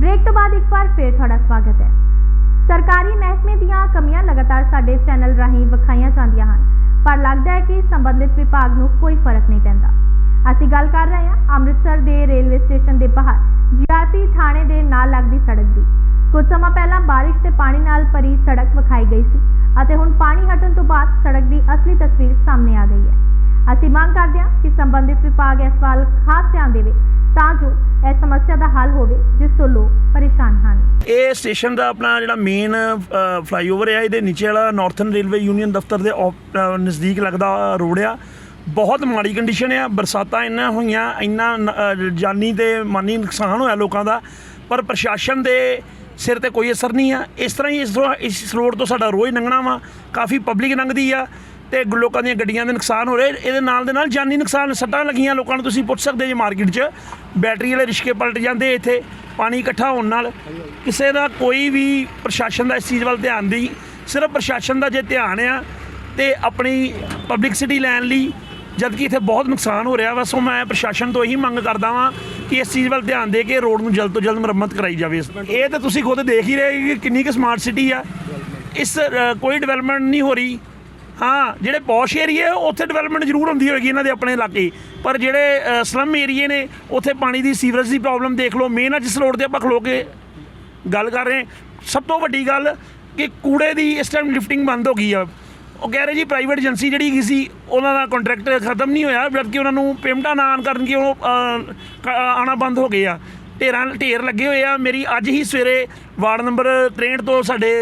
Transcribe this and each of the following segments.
Break ਤੋਂ ਬਾਅਦ ਇੱਕ ਵਾਰ ਫੇਰ ਤੁਹਾਡਾ ਸਵਾਗਤ ਹੈ। ਸਰਕਾਰੀ ਮਹਿਕਮੇ ਦੀਆਂ ਕਮੀਆਂ ਲਗਾਤਾਰ ਸਾਡੇ ਚੈਨਲ ਰਾਹੀਂ ਵਿਖਾਈਆਂ ਜਾਂਦੀਆਂ ਹਨ, ਪਰ ਲੱਗਦਾ ਹੈ ਕਿ ਸੰਬੰਧਿਤ ਵਿਭਾਗ ਨੂੰ ਕੋਈ ਫ਼ਰਕ ਨਹੀਂ ਪੈਂਦਾ। ਅਸੀਂ ਗੱਲ ਕਰ ਰਹੇ ਹਾਂ ਅੰਮ੍ਰਿਤਸਰ ਦੇ ਰੇਲਵੇ ਸਟੇਸ਼ਨ ਦੇ ਬਾਹਰ, ਜੀਆਰਪੀ ਥਾਣੇ ਦੇ ਨਾਲ ਲੱਗਦੀ ਸੜਕ ਦੀ। ਕੁਝ ਸਮਾਂ ਪਹਿਲਾਂ ਬਾਰਿਸ਼ ਤੇ ਪਾਣੀ ਨਾਲ ਭਰੀ ਸੜਕ ਵਿਖਾਈ ਗਈ ਸੀ ਅਤੇ ਹੁਣ ਪਾਣੀ ਹਟਣ ਤੋਂ ਬਾਅਦ ਸੜਕ ਦੀ ਅਸਲੀ ਤਸਵੀਰ ਸਾਹਮਣੇ ਆ ਗਈ ਹੈ। ਅਸੀਂ ਮੰਗ ਕਰਦੇ ਹਾਂ ਕਿ ਸੰਬੰਧਿਤ ਵਿਭਾਗ ਇਸ ਵੱਲ ਖਾਸ ਧਿਆਨ ਦੇਵੇ ਤਾਂ ਜੋ ਇਹ ਸਮੱਸਿਆ ਦਾ ਹੱਲ ਹੋਵੇ, ਜਿਸ ਤੋਂ ਲੋਕ ਪਰੇਸ਼ਾਨ ਹਨ। ਇਹ ਸਟੇਸ਼ਨ ਦਾ ਆਪਣਾ ਜਿਹੜਾ ਮੇਨ ਫਲਾਈਓਵਰ ਹੈ ਇਹਦੇ ਨੀਚੇ ਵਾਲਾ ਨਾਰਥਰਨ ਰੇਲਵੇ ਯੂਨੀਅਨ ਦਫ਼ਤਰ ਦੇ op- ਨਜ਼ਦੀਕ ਲੱਗਦਾ ਰੋਡ ਆ। ਬਹੁਤ ਮਾੜੀ ਕੰਡੀਸ਼ਨ ਆ, ਬਰਸਾਤਾਂ ਇੰਨਾ ਹੋਈਆਂ, ਇੰਨਾ ਜਾਨੀ ਤੇ ਮਾਨੀ ਨੁਕਸਾਨ ਹੋਇਆ ਲੋਕਾਂ ਦਾ, ਪਰ ਪ੍ਰਸ਼ਾਸਨ ਦੇ ਸਿਰ ਤੇ ਕੋਈ ਅਸਰ ਨਹੀਂ ਆ। ਇਸ ਤਰ੍ਹਾਂ ਹੀ ਇਸ ਰੋਡ ਤੋਂ ਸਾਡਾ ਰੋਜ਼ ਲੰਘਣਾ ਵਾ, ਕਾਫੀ ਪਬਲਿਕ ਲੰਘਦੀ ਆ। ਤੇ ਲੋਕਾਂ ਦੀਆਂ ਗੱਡੀਆਂ ਦੇ ਨੁਕਸਾਨ ਹੋ ਰਹੇ। ਇਹਦੇ ਨਾਲ ਦੇ ਨਾਲ ਜਾਨੀ ਨੁਕਸਾਨ, ਸੱਟਾਂ ਲੱਗੀਆਂ ਲੋਕਾਂ ਨੂੰ ਤੁਸੀਂ ਪੁੱਛ ਸਕਦੇ ਜੇ ਮਾਰਕੀਟ 'ਚ। ਬੈਟਰੀ ਵਾਲੇ ਰਿਸ਼ਕੇ ਪਲਟ ਜਾਂਦੇ ਇੱਥੇ, ਪਾਣੀ ਇਕੱਠਾ ਹੋਣ ਨਾਲ। ਕਿਸੇ ਦਾ ਕੋਈ ਵੀ ਪ੍ਰਸ਼ਾਸਨ ਦਾ ਇਸ ਚੀਜ਼ ਵੱਲ ਧਿਆਨ ਨਹੀਂ। ਸਿਰਫ ਪ੍ਰਸ਼ਾਸਨ ਦਾ ਜੇ ਧਿਆਨ ਆ ਤੇ ਆਪਣੀ ਪਬਲਿਕਸਿਟੀ ਲੈਣ ਲਈ ਜਦ ਕਿ ਇੱਥੇ ਬਹੁਤ ਨੁਕਸਾਨ ਹੋ ਰਿਹਾ ਵਾ। ਸੋ ਮੈਂ ਪ੍ਰਸ਼ਾਸਨ ਤੋਂ ਇਹੀ ਮੰਗ ਕਰਦਾ ਵਾਂ ਕਿ ਇਸ ਚੀਜ਼ ਵੱਲ ਧਿਆਨ ਦੇ ਕੇ ਰੋਡ ਨੂੰ ਜਲਦ ਤੋਂ ਜਲਦ ਮੁਰੰਮਤ ਕਰਾਈ ਜਾਵੇ। ਇਹ ਤਾਂ ਤੁਸੀਂ ਖੁਦ ਦੇਖ ਹੀ ਰਹੇ ਕਿ ਕਿੰਨੀ ਕੁ ਸਮਾਰਟ ਸਿਟੀ ਆ। ਇਸ ਕੋਈ ਡਿਵੈਲਪਮੈਂਟ ਨਹੀਂ ਹੋ ਰਹੀ। ਹਾਂ ਜਿਹੜੇ ਪੌਸ਼ ਏਰੀਏ ਉੱਥੇ ਡਿਵੈਲਪਮੈਂਟ ਜ਼ਰੂਰ ਹੁੰਦੀ ਹੋਏਗੀ ਇਹਨਾਂ ਦੇ ਆਪਣੇ ਇਲਾਕੇ। ਪਰ ਜਿਹੜੇ ਸਲਮ ਏਰੀਏ ਨੇ ਉੱਥੇ ਪਾਣੀ ਦੀ ਸੀਵਰੇਜ ਦੀ ਪ੍ਰੋਬਲਮ ਦੇਖ ਲਓ। ਮੇਨ ਅੱਜ ਜਿਸ ਰੋਡ ਤੇ ਆਪਾਂ ਖਲੋ ਕੇ ਗੱਲ ਕਰ ਰਹੇ ਸਭ ਤੋਂ ਵੱਡੀ ਗੱਲ ਕਿ ਕੂੜੇ ਦੀ ਇਸ ਟਾਈਮ ਲਿਫਟਿੰਗ ਬੰਦ ਹੋ ਗਈ ਆ। ਉਹ ਕਹਿ ਰਹੇ ਜੀ ਪ੍ਰਾਈਵੇਟ ਏਜੰਸੀ ਜਿਹੜੀ ਹੈਗੀ ਸੀ ਉਹਨਾਂ ਦਾ ਕੰਟਰੈਕਟ ਖਤਮ ਨਹੀਂ ਹੋਇਆ ਬਲਕਿ ਉਹਨਾਂ ਨੂੰ ਪੇਮੈਂਟਾਂ ਨਾ ਆਉਣ ਕਿ ਉਹ ਅ, ਕ- ਆਉਣਾ ਬੰਦ ਹੋ ਗਏ ਆ। ਢੇਰਾਂ ਢੇਰ ਲੱਗੇ ਹੋਏ ਆ। ਮੇਰੀ ਅੱਜ ਹੀ ਸਵੇਰੇ ਵਾਰਡ ਨੰਬਰ 63 ਤੋਂ ਸਾਡੇ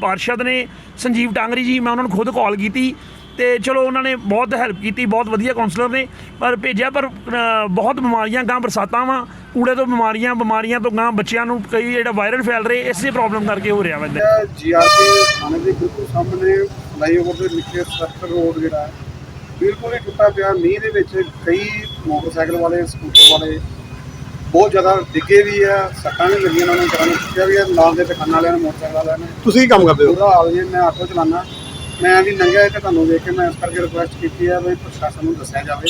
ਪਾਰਸ਼ਦ ਨੇ ਸੰਜੀਵ ਟਾਂਗਰੀ ਜੀ, ਮੈਂ ਉਹਨਾਂ ਨੂੰ ਖੁਦ ਕਾਲ ਕੀਤੀ ਤੇ ਚਲੋ ਉਹਨਾਂ ਨੇ ਬਹੁਤ ਹੈਲਪ ਕੀਤੀ, ਬਹੁਤ ਵਧੀਆ ਕਾਉਂਸਲਰ ਨੇ। ਪਰ ਭੇਜਿਆ, ਪਰ ਬਹੁਤ ਬਿਮਾਰੀਆਂ ਗਾਂ ਬਰਸਾਤਾਂ ਵਾਂ, ਕੂੜੇ ਤੋਂ ਬਿਮਾਰੀਆਂ ਬਿਮਾਰੀਆਂ ਤੋਂ ਗਾਂ ਬੱਚਿਆਂ ਨੂੰ ਕਈ ਜਿਹੜਾ ਵਾਇਰਲ ਫੈਲ ਰਹੇ, ਇਸੇ ਪ੍ਰੋਬਲਮ ਕਰਕੇ ਹੋ ਰਿਹਾ ਵਾ ਜੀਆਰਪੀ ਥਾਣੇ ਦੇ ਬਿਲਕੁਲ ਸਾਹਮਣੇ ਫਲਾਈਓਵਰ ਦੇ ਨੀਚੇ ਸੜਕ ਰੋਡ ਜਿਹੜਾ ਬਿਲਕੁਲ ਹੀ ਟੁੱਟਾ ਪਿਆ। ਮੀਂਹ ਦੇ ਵਿੱਚ ਕਈ ਮੋਟਰਸਾਈਕਲ ਵਾਲੇ ਸਕੂਟਰ ਵਾਲੇ ਬਹੁਤ ਜ਼ਿਆਦਾ ਡਿੱਗੇ ਵੀ ਆ ਸੱਟਾਂ ਵੀ ਲੱਗੀਆਂ ਉਹਨਾਂ ਨੂੰ ਕਰਾਂ ਚੁੱਕਿਆ ਵੀ ਆ ਨਾਲ ਦੇ ਦੁਕਾਨ ਵਾਲਿਆਂ ਨੇ ਮੋਟਰਸਾਈਕਲ ਵਾਲਿਆਂ ਨੇ। ਤੁਸੀਂ ਕੀ ਕੰਮ ਕਰਦੇ ਹੋ? ਉਹਦਾ ਹਾਲ ਜੀ ਮੈਂ ਆਟੋ ਚਲਾਉਣਾ ਮੈਂ ਵੀ ਲੰਘਿਆ ਇੱਥੇ ਤੁਹਾਨੂੰ ਦੇਖ ਕੇ ਮੈਂ ਇਸ ਕਰਕੇ ਰਿਕੁਐਸਟ ਕੀਤੀ ਹੈ ਵੀ ਪ੍ਰਸ਼ਾਸਨ ਨੂੰ ਦੱਸਿਆ ਜਾਵੇ।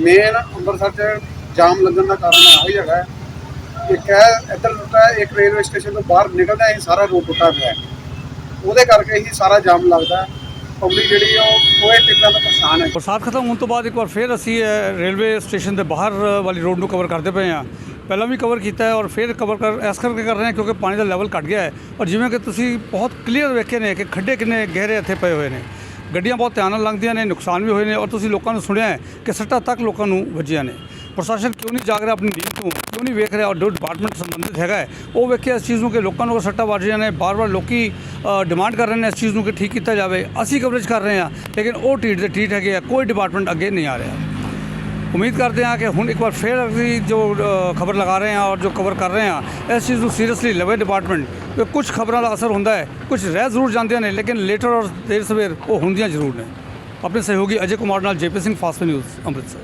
ਮੇਨ ਅੰਮ੍ਰਿਤਸਰ 'ਚ ਜਾਮ ਲੱਗਣ ਦਾ ਕਾਰਨ ਇਹੋ ਹੀ ਹੈਗਾ। ਹੈ। ਇੱਕ ਹੈ ਇੱਧਰ ਟੁੱਟਾ ਹੈ, ਇੱਕ ਰੇਲਵੇ ਸਟੇਸ਼ਨ ਤੋਂ ਬਾਹਰ ਨਿਕਲਦਾ ਹੀ ਸਾਰਾ ਰੋਡ ਟੁੱਟਾ ਪਿਆ ਹੈ। ਉਹਦੇ ਕਰਕੇ ਹੀ ਸਾਰਾ ਜਾਮ ਲੱਗਦਾ। ਪਬਲਿਕ ਜਿਹੜੀ ਆ, ਉਹ ਕੋਈ ਟਿਕਟਾਂ ਤੋਂ ਪਰੇਸ਼ਾਨ ਹੈ। ਬਰਸਾਤ ਖਤਮ ਹੋਣ ਤੋਂ ਬਾਅਦ ਇੱਕ ਵਾਰ ਫਿਰ ਅਸੀਂ ਰੇਲਵੇ ਸਟੇਸ਼ਨ ਦੇ ਬਾਹਰ ਵਾਲੀ ਰੋਡ ਨੂੰ ਕਵਰ ਕਰਦੇ ਪਏ ਹਾਂ। ਪਹਿਲਾਂ ਵੀ ਕਵਰ ਕੀਤਾ ਹੈ ਔਰ ਫਿਰ ਕਵਰ ਕਰ, ਇਸ ਕਰਕੇ ਕਰ ਰਹੇ ਹਾਂ ਕਿਉਂਕਿ ਪਾਣੀ ਦਾ ਲੈਵਲ ਘਟ ਗਿਆ ਹੈ। ਔਰ ਜਿਵੇਂ ਕਿ ਤੁਸੀਂ ਬਹੁਤ ਕਲੀਅਰ ਵੇਖੇ ਨੇ ਕਿ ਖੱਡੇ ਕਿੰਨੇ ਗਹਿਰੇ ਇੱਥੇ ਪਏ ਹੋਏ ਨੇ। ਗੱਡੀਆਂ ਬਹੁਤ ਧਿਆਨ ਨਾਲ ਲੰਘਦੀਆਂ ਨੇ ਨੁਕਸਾਨ ਵੀ ਹੋਏ ਨੇ ਔਰ ਤੁਸੀਂ ਲੋਕਾਂ ਨੂੰ ਸੁਣਿਆ ਹੈ ਕਿ ਸੱਟਾਂ ਤੱਕ ਲੋਕਾਂ ਨੂੰ ਵੱਜੀਆਂ ਨੇ। ਪ੍ਰਸ਼ਾਸਨ ਕਿਉਂ ਨਹੀਂ ਜਾਗ ਰਿਹਾ ਆਪਣੀ ਨੀਂਦ ਤੋਂ? ਕਿਉਂ ਨਹੀਂ ਵੇਖ ਰਿਹਾ ਔਰ ਜੋ ਡਿਪਾਰਟਮੈਂਟ ਸੰਬੰਧਿਤ ਹੈਗਾ ਹੈ, ਉਹ ਵੇਖਿਆ ਇਸ ਚੀਜ਼ ਨੂੰ ਕਿ ਲੋਕਾਂ ਨੂੰ ਸੱਟਾਂ ਵੱਜ ਰਹੀਆਂ ਨੇ ਬਾਰ-ਬਾਰ ਲੋਕੀ ਡਿਮਾਂਡ ਕਰ ਰਹੇ ਨੇ ਇਸ ਚੀਜ਼ ਨੂੰ ਕਿ ਠੀਕ ਕੀਤਾ ਜਾਵੇ। ਅਸੀਂ ਕਵਰੇਜ ਕਰ ਰਹੇ ਹਾਂ ਲੇਕਿਨ ਉਹ ਟੀਟ ਦੇ ਟੀਟ ਹੈਗੇ ਆ ਕੋਈ ਡਿਪਾਰਟਮੈਂਟ ਅੱਗੇ ਨਹੀਂ ਆ ਰਿਹਾ। ਉਮੀਦ ਕਰਦੇ ਹਾਂ ਕਿ ਹੁਣ ਇੱਕ ਵਾਰ ਫਿਰ ਅਸੀਂ ਜੋ ਖਬਰ ਲਗਾ ਰਹੇ ਹਾਂ ਔਰ ਜੋ ਕਵਰ ਕਰ ਰਹੇ ਹਾਂ, ਇਸ ਚੀਜ਼ ਨੂੰ ਸੀਰੀਅਸਲੀ ਲਵੇ ਡਿਪਾਰਟਮੈਂਟ ਕਿ ਕੁਝ ਖਬਰਾਂ ਦਾ ਅਸਰ ਹੁੰਦਾ ਹੈ ਕੁਝ ਰਹਿ ਜ਼ਰੂਰ ਜਾਂਦੀਆਂ ਨੇ, ਲੇਕਿਨ ਲੇਟਰ ਔਰ ਦੇਰ ਸਵੇਰ ਉਹ ਹੁੰਦੀਆਂ ਜ਼ਰੂਰ ਨੇ। ਆਪਣੇ ਸਹਿਯੋਗੀ ਅਜੇ ਕੁਮਾਰ ਨਾਲ JP Singh, fast news, Amritsar.